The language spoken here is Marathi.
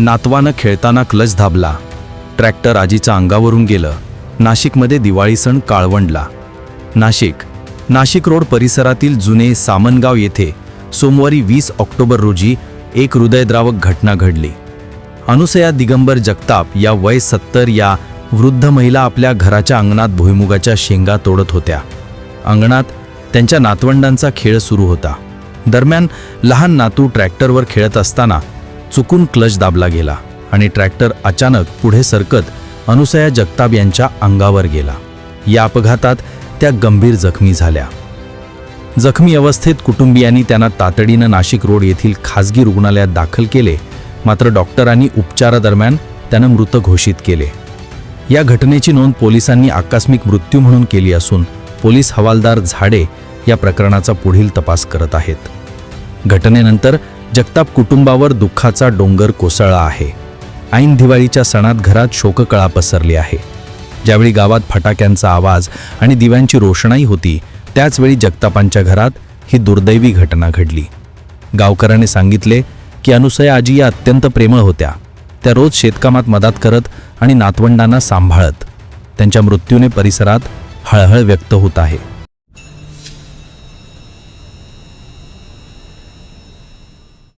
नातवानं खेळताना क्लच धाबला ट्रॅक्टर आजीच्या अंगावरून गेलं. नाशिकमध्ये दिवाळी सण काळवंडला. नाशिक नाशिक रोड परिसरातील जुने सामनगाव येथे सोमवारी वीस ऑक्टोबर रोजी एक हृदयद्रावक घटना घडली. अनुसया दिगंबर जगताप या वय सत्तर या वृद्ध महिला आपल्या घराच्या अंगणात भुईमुगाच्या शेंगा तोडत होत्या. अंगणात त्यांच्या नातवंडांचा खेळ सुरू होता. दरम्यान लहान नातू ट्रॅक्टरवर खेळत असताना चुकून क्लच दाबला गेला आणि ट्रॅक्टर अचानक पुढे सरकत अनुसया जगताप यांच्या अंगावर गेला. या अपघातात त्या गंभीर जखमी झाल्या. जखमी अवस्थेत कुटुंबियांनी त्यांना तातडीनं नाशिक रोड येथील खासगी रुग्णालयात दाखल केले मात्र डॉक्टरांनी उपचारादरम्यान त्यांना मृत घोषित केले. या घटनेची नोंद पोलिसांनी आकस्मिक मृत्यू म्हणून केली असून पोलीस हवालदार झाडे या प्रकरणाचा पुढील तपास करत आहेत. घटनेनंतर जगताप कुटुंबावर दुःखाचा डोंगर कोसळला आहे. ऐन दिवाळीच्या सणात घरात शोककळा पसरली आहे. ज्यावेळी गावात फटाक्यांचा आवाज आणि दिव्यांची रोषणाई होती त्याचवेळी जगतापांच्या घरात ही दुर्दैवी घटना घडली. गावकऱ्याने सांगितले की अनुसया आजी या अत्यंत प्रेमळ होत्या. त्या रोज शेतकामात मदत करत आणि नातवंडांना सांभाळत. त्यांच्या मृत्यूने परिसरात हळहळ व्यक्त होत आहे.